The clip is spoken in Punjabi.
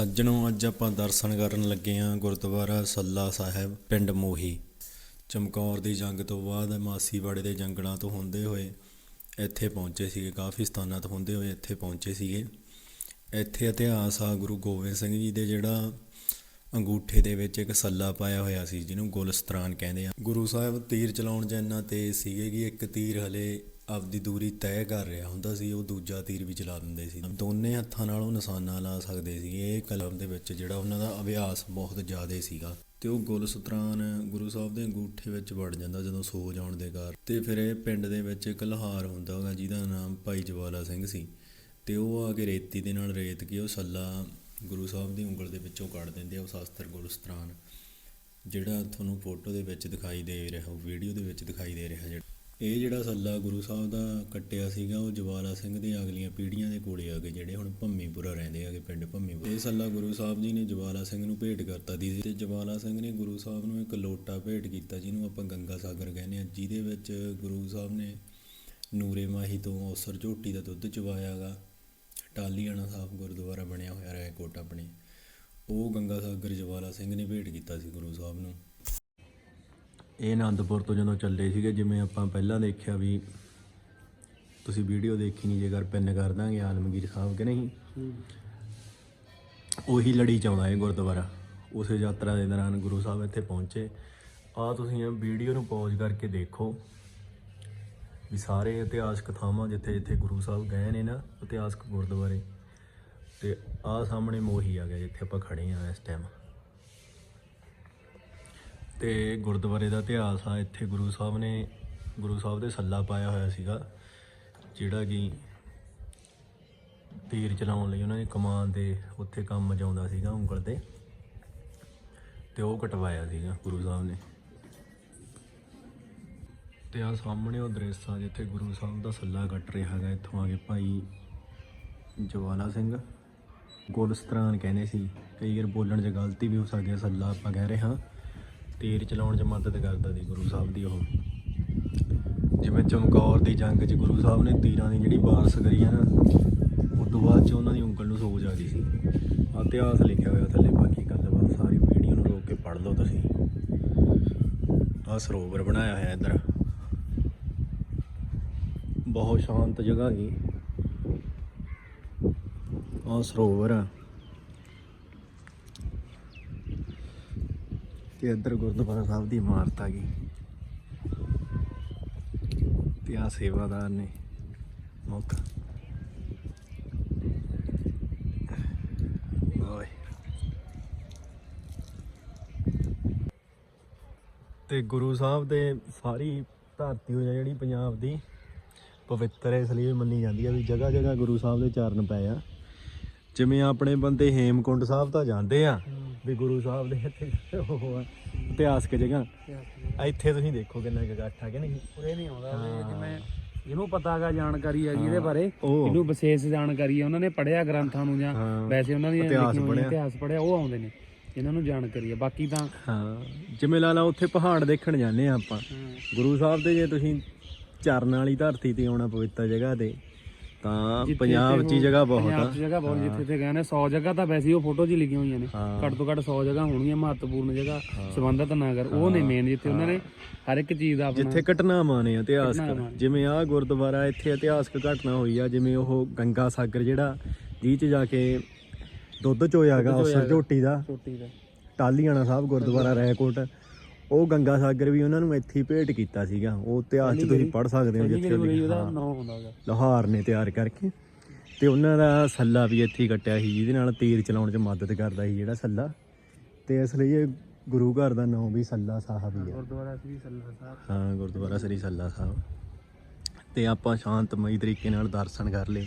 ਸੱਜਣੋ, ਅੱਜ ਆਪਾਂ ਦਰਸ਼ਨ ਕਰਨ ਲੱਗੇ ਹਾਂ ਗੁਰਦੁਆਰਾ ਸੱਲਾ ਸਾਹਿਬ, ਪਿੰਡ ਮੋਹੀ। ਚਮਕੌਰ ਦੀ ਜੰਗ ਤੋਂ ਬਾਅਦ ਮਾਸੀਵਾੜੇ ਦੇ ਜੰਗਲਾਂ ਤੋਂ ਹੁੰਦੇ ਹੋਏ ਇੱਥੇ ਪਹੁੰਚੇ ਸੀਗੇ, ਕਾਫੀ ਸਥਾਨਾਂ ਤੋਂ ਹੁੰਦੇ ਹੋਏ ਇੱਥੇ ਪਹੁੰਚੇ ਸੀਗੇ। ਇੱਥੇ ਇਤਿਹਾਸ ਆ, ਗੁਰੂ ਗੋਬਿੰਦ ਸਿੰਘ ਜੀ ਦੇ ਜਿਹੜਾ ਅੰਗੂਠੇ ਦੇ ਵਿੱਚ ਇੱਕ ਸੱਲਾ ਪਾਇਆ ਹੋਇਆ ਸੀ, ਜਿਹਨੂੰ ਗੁਲਸਤਰਾਨ ਕਹਿੰਦੇ ਆ। ਗੁਰੂ ਸਾਹਿਬ ਤੀਰ ਚਲਾਉਣ 'ਚ ਇੰਨਾ ਤੇਜ਼ ਸੀਗੇ ਕਿ ਇੱਕ ਤੀਰ ਹਲੇ ਆਪਦੀ ਦੂਰੀ ਤੈਅ ਕਰ ਰਿਹਾ ਹੁੰਦਾ ਸੀ, ਉਹ ਦੂਜਾ ਤੀਰ ਵੀ ਚਲਾ ਦਿੰਦੇ ਸੀ। ਦੋਨੇ ਹੱਥਾਂ ਨਾਲ ਉਹ ਨਿਸ਼ਾਨਾ ਲਾ ਸਕਦੇ ਸੀ। ਇਹ ਕਲਮ ਦੇ ਵਿੱਚ ਜਿਹੜਾ ਉਹਨਾਂ ਦਾ ਅਭਿਆਸ ਬਹੁਤ ਜ਼ਿਆਦਾ ਸੀਗਾ ਤੇ ਉਹ ਗੁਲਸਤਰਾਨ ਗੁਰੂ ਸਾਹਿਬ ਦੇ ਅੰਗੂਠੇ ਵਿੱਚ ਵੜ ਜਾਂਦਾ ਜਦੋਂ ਸੋ ਜਾਣ ਦੇ ਕਾਰਨ ਤੇ ਫਿਰ ਇਹ ਪਿੰਡ ਦੇ ਵਿੱਚ ਇੱਕ ਲਹਾਰ ਹੁੰਦਾ ਹੈਗਾ ਜਿਹਦਾ ਨਾਮ ਭਾਈ ਜਵਾਲਾ ਸਿੰਘ ਸੀ। ਤੇ ਉਹ ਆ ਕੇ ਰੇਤੀ ਦੇ ਨਾਲ ਰੇਤ ਕੇ ਉਹ ਸੱਲਾ ਗੁਰੂ ਸਾਹਿਬ ਦੀ ਉਂਗਲ ਦੇ ਵਿੱਚੋਂ ਕੱਢ ਦਿੰਦੇ ਆ, ਉਹ ਸ਼ਾਸਤਰ ਗੁਲਸਤਰਾਨ। ਜਿਹੜਾ ਤੁਹਾਨੂੰ ਫੋਟੋ ਦੇ ਵਿੱਚ ਦਿਖਾਈ ਦੇ ਰਿਹਾ ਵੀਡੀਓ ਦੇ ਵਿੱਚ ਦਿਖਾਈ ਦੇ ਰਿਹਾ ਜਿਹੜਾ। ਇਹ ਜਿਹੜਾ ਸੱਲਾ ਗੁਰੂ ਸਾਹਿਬ ਦਾ ਕੱਟਿਆ ਸੀਗਾ, ਉਹ ਜਵਾਲਾ ਸਿੰਘ ਦੇ ਅਗਲੀਆਂ ਪੀੜ੍ਹੀਆਂ ਦੇ ਕੋਲੇ ਆ ਗਏ, ਜਿਹੜੇ ਹੁਣ ਭੰਮੀਪੁਰਾ ਰਹਿੰਦੇ ਆਗੇ ਪਿੰਡ ਭੰਮੀਪੁਰਾ। ਇਹ ਸੱਲਾ ਗੁਰੂ ਸਾਹਿਬ ਜੀ ਨੇ ਜਵਾਲਾ ਸਿੰਘ ਨੂੰ ਭੇਟ ਕਰਤਾ ਦੀ ਤੇ ਜਵਾਲਾ ਸਿੰਘ ਨੇ ਗੁਰੂ ਸਾਹਿਬ ਨੂੰ ਇੱਕ ਲੋਟਾ ਭੇਟ ਕੀਤਾ, ਜਿਹਨੂੰ ਆਪਾਂ ਗੰਗਾ ਸਾਗਰ ਕਹਿੰਦੇ ਆ, ਜਿਹਦੇ ਵਿੱਚ ਗੁਰੂ ਸਾਹਿਬ ਨੇ ਨੂਰੇ ਮਾਹੀ ਤੋਂ ਔਸਰ ਝੋਟੀ ਦਾ ਦੁੱਧ ਚਵਾਇਆਗਾ ਟਾਲੀਆਣਾ ਸਾਹਿਬ ਗੁਰਦੁਆਰਾ ਬਣਿਆ ਹੋਇਆ, ਰਾਏਕੋਟ ਆਪਣੇ। ਉਹ ਗੰਗਾ ਸਾਗਰ ਜਵਾਲਾ ਸਿੰਘ ਨੇ ਭੇਟ ਕੀਤਾ ਸੀ ਗੁਰੂ ਸਾਹਿਬ ਨੂੰ। ਇਹ ਆਨੰਦਪੁਰ ਤੋਂ ਜਦੋਂ ਚੱਲੇ ਸੀਗੇ ਜਿਵੇਂ ਆਪਾਂ ਪਹਿਲਾਂ ਦੇਖਿਆ ਵੀ ਤੁਸੀਂ ਵੀਡੀਓ ਦੇਖੀ ਨਹੀਂ ਜੇਕਰ ਪਿੰਨ ਕਰ ਦਾਂਗੇ ਆਲਮਗੀਰ ਸਾਹਿਬ ਕਿ ਨਹੀਂ? ਉਹੀ ਲੜੀ ਚ ਆਉਂਦਾ ਇਹ ਗੁਰਦੁਆਰਾ। ਉਸੇ ਯਾਤਰਾ ਦੇ ਦੌਰਾਨ ਗੁਰੂ ਸਾਹਿਬ ਇੱਥੇ ਪਹੁੰਚੇ। ਆ ਤੁਸੀਂ ਇਹ ਵੀਡੀਓ ਨੂੰ ਪੌਜ਼ ਕਰਕੇ ਦੇਖੋ ਵੀ ਸਾਰੇ ਇਤਿਹਾਸਕ ਥਾਵਾਂ ਜਿੱਥੇ ਜਿੱਥੇ ਗੁਰੂ ਸਾਹਿਬ ਗਏ ਨੇ ਨਾ ਇਤਿਹਾਸਕ ਗੁਰਦੁਆਰੇ ਤੇ ਆ ਸਾਹਮਣੇ ਮੋਹੀ ਆ ਗਿਆ ਜਿੱਥੇ ਆਪਾਂ ਖੜੇ ਆ ਇਸ ਟਾਈਮ ਤੇ ਗੁਰਦੁਆਰੇ ਦਾ ਇਤਿਹਾਸ ਆ, ਇੱਥੇ ਗੁਰੂ ਸਾਹਿਬ ਨੇ, ਗੁਰੂ ਸਾਹਿਬ ਦੇ ਸੱਲਾ ਪਾਇਆ ਹੋਇਆ ਸੀਗਾ, ਜਿਹੜਾ ਕਿ ਤੀਰ ਚਲਾਉਣ ਲਈ ਉਹਨਾਂ ਨੇ ਕਮਾਨ ਦੇ ਉੱਥੇ ਕੰਮ ਜਾਉਂਦਾ ਸੀਗਾ, ਉਂਗਲ ਤੇ ਤੇ ਉਹ ਕਟਵਾਇਆ ਸੀਗਾ, ਗੁਰੂ ਸਾਹਿਬ ਨੇ। ਤੇ ਆ ਸਾਹਮਣੇ ਉਹ ਦ੍ਰਿਸ਼ ਆ, ਜਿੱਥੇ ਗੁਰੂ ਸਾਹਿਬ ਦਾ ਸੱਲਾ ਕੱਟ ਰਿਹਾ ਹੈਗਾ, ਇੱਥੋਂ ਆ ਕੇ ਭਾਈ ਜਵਾਲਾ ਸਿੰਘ ਗੁਲਸਤਰਾਨ ਕਹਿੰਦੇ ਸੀ, ਕਈ ਵਾਰ ਬੋਲਣ 'ਚ ਗਲਤੀ ਵੀ ਹੋ ਸਕਦੀ ਹੈ, ਸੱਲਾ ਆਪਾਂ ਕਹਿ ਰਹੇ ਹਾਂ। ਤੀਰ ਚਲਾਉਣ 'ਚ ਮਦਦ ਕਰਦਾ ਸੀ ਗੁਰੂ ਸਾਹਿਬ ਦੀ ਉਹ। ਜਿਵੇਂ ਚਮਕੌਰ ਦੀ ਜੰਗ 'ਚ ਗੁਰੂ ਸਾਹਿਬ ਨੇ ਤੀਰਾਂ ਦੀ ਜਿਹੜੀ ਬਾਰਸ ਕਰੀ ਆ ਨਾ ਉਸ ਤੋਂ ਬਾਅਦ 'ਚ ਉਹਨਾਂ ਦੀ ਉਂਗਲ ਨੂੰ ਸੋਜ ਆ ਗਈ ਸੀ। ਆ ਇਤਿਹਾਸ ਲਿਖਿਆ ਹੋਇਆ ਥੱਲੇ ਬਾਕੀ ਗੱਲਬਾਤ ਸਾਰੀ ਵੀਡੀਓ ਨੂੰ ਰੋਕ ਕੇ ਪੜ੍ਹ ਲਓ ਤੁਸੀਂ। ਆਹ ਸਰੋਵਰ ਬਣਾਇਆ ਹੋਇਆ ਇੱਧਰ। ਬਹੁਤ ਸ਼ਾਂਤ ਜਗ੍ਹਾ ਹੈਗੀ ਆਹ ਸਰੋਵਰ ਆ। ਤੇ ਇੱਧਰ ਗੁਰਦੁਆਰਾ ਸਾਹਿਬ ਦੀ ਇਮਾਰਤ ਆ ਗਈ। ਤੇ ਆ ਸੇਵਾਦਾਰ ਨੇ ਮੁੱਖ। ਓਏ। ਤੇ ਗੁਰੂ ਸਾਹਿਬ ਦੇ ਸਾਰੀ ਧਰਤੀ ਹੋ ਜਿਹੜੀ ਪੰਜਾਬ ਦੀ ਪਵਿੱਤਰ ਇਸ ਲਈ ਵੀ ਮੰਨੀ ਜਾਂਦੀ ਆ ਵੀ ਜਗ੍ਹਾ ਜਗ੍ਹਾ ਗੁਰੂ ਸਾਹਿਬ ਦੇ ਚਰਨ ਪਏ ਆ। ਜਿਵੇਂ ਆਪਣੇ ਬੰਦੇ ਹੇਮਕੁੰਡ ਸਾਹਿਬ ਤਾਂ ਜਾਂਦੇ ਆ ਵੀ ਗੁਰੂ ਸਾਹਿਬ ਦੇ ਇੱਥੇ ਉਹ ਆ ਇਤਿਹਾਸਕ ਜਗ੍ਹਾ। ਇੱਥੇ ਤੁਸੀਂ ਦੇਖੋ ਕਿੰਨਾ ਕੁ ਇਕੱਠ ਆ ਕਿ ਨਹੀਂ? ਉਰੇ ਨਹੀਂ ਆਉਂਦਾ ਵੀ ਜਿਵੇਂ ਜਿਹਨੂੰ ਪਤਾਗਾ ਜਾਣਕਾਰੀ ਹੈਗੀ ਇਹਦੇ ਬਾਰੇ। ਉਹ। ਜਿਹਨੂੰ ਵਿਸ਼ੇਸ਼ ਜਾਣਕਾਰੀ ਹੈ ਉਹਨਾਂ ਨੇ ਪੜਿਆ ਗ੍ਰੰਥਾਂ ਨੂੰ ਜਾਂ ਹਾਂ। ਵੈਸੇ ਉਹਨਾਂ ਦੀਆਂ ਇਤਿਹਾਸ ਲਿਖੀਆਂ ਹੋਈਆਂ ਪੜ੍ਹਿਆ। ਇਤਿਹਾਸ ਪੜਿਆ ਉਹ ਆਉਂਦੇ ਨੇ। ਇਹਨਾਂ ਨੂੰ ਜਾਣਕਾਰੀ ਹੈ ਬਾਕੀ ਤਾਂ ਹਾਂ। ਜਿਵੇਂ ਲਾ ਲਾ ਉੱਥੇ ਪਹਾੜ ਦੇਖਣ ਜਾਂਦੇ ਆ ਆਪਾਂ। ਗੁਰੂ ਸਾਹਿਬ ਦੇ ਜੇ ਤੁਸੀਂ ਚਰਨ ਵਾਲੀ ਧਰਤੀ ਤੇ ਆਉਣਾ ਪਵਿੱਤਰ ਜਗ੍ਹਾ ਤੇ ਤਾਂ ਜਿੱਥੇ ਪੰਜਾਬ 'ਚ ਹੀ ਜਗ੍ਹਾ ਬਹੁਤ ਪੰਜਾਬ ਆ। ਜਗ੍ਹਾ ਬਹੁਤ ਜਿੱਥੇ ਤੇ ਗਏ ਨੇ 100 ਜਗ੍ਹਾ ਤਾਂ ਵੈਸੇ ਹੀ ਉਹ ਫੋਟੋ 'ਚ ਹੀ ਲਿਖੀਆਂ ਹੋਈਆਂ ਨੇ। ਹਾਂ। ਘੱਟ ਤੋਂ ਘੱਟ 100 ਜਗ੍ਹਾ ਹੋਣਗੀਆਂ ਮਹੱਤਵਪੂਰਨ ਜਗ੍ਹਾ ਸੰਬੰਧਤ ਨਗਰ। ਉਹ ਨੇ ਮੇਨ ਜਿੱਥੇ ਉਹਨਾਂ ਨੇ ਹਰ ਇੱਕ ਚੀਜ਼ ਦਾ ਆਪਣਾ ਜਿੱਥੇ ਘਟਨਾਵਾਂ ਨੇ ਇਤਿਹਾਸਕ। ਘਟਨਾਵਾਂ। ਜਿਵੇਂ ਆਹ ਗੁਰਦੁਆਰਾ ਇੱਥੇ ਇਤਿਹਾਸਕ ਘਟਨਾ ਹੋਈ ਆ ਜਿਵੇਂ ਉਹ ਗੰਗਾ ਸਾਗਰ ਜਿਹੜਾ ਜੀ 'ਚ ਜਾ ਕੇ ਦੁੱਧ ਚੋਇਆਗਾ ਉਸ ਝੋਟੀ ਦਾ। ਛੋਟੀ ਦਾ। ਟਾਲੀਆਣਾ ਸਾਹਿਬ ਗੁਰਦੁਆਰਾ ਰੈਕੋਟ ਉਹ ਗੰਗਾ ਸਾਗਰ ਵੀ ਉਹਨਾਂ ਨੂੰ ਇੱਥੇ ਹੀ ਭੇਟ ਕੀਤਾ ਸੀਗਾ। ਉਹ ਇਤਿਹਾਸ 'ਚ ਤੁਸੀਂ ਪੜ੍ਹ ਸਕਦੇ ਹੋ ਜਿੱਥੇ ਉਹਦਾ ਨਾਮ ਹੁੰਦਾ ਹੈਗਾ। ਲੋਹਾਰ ਨੇ ਤਿਆਰ ਕਰਕੇ ਤੇ ਉਹਨਾਂ ਦਾ ਸੱਲਾ ਵੀ ਇੱਥੇ ਹੀ ਕੱਟਿਆ ਸੀ ਜਿਹਦੇ ਨਾਲ ਤੀਰ ਚਲਾਉਣ 'ਚ ਮਦਦ ਕਰਦਾ ਸੀ ਜਿਹੜਾ ਸੱਲਾ। ਤੇ ਇਸ ਲਈ ਇਹ ਗੁਰੂ ਘਰ ਦਾ ਨਾਮ ਵੀ ਸੱਲਾ ਸਾਹਿਬ ਹੀ ਆ ਗੁਰਦੁਆਰਾ ਸ੍ਰੀ ਸੱਲਾ ਸਾਹਿਬ। ਹਾਂ ਗੁਰਦੁਆਰਾ ਸ੍ਰੀ ਸੱਲਾ ਸਾਹਿਬ। ਤੇ ਆਪਾਂ ਸ਼ਾਂਤਮਈ ਤਰੀਕੇ ਨਾਲ ਦਰਸ਼ਨ ਕਰ ਲਏ।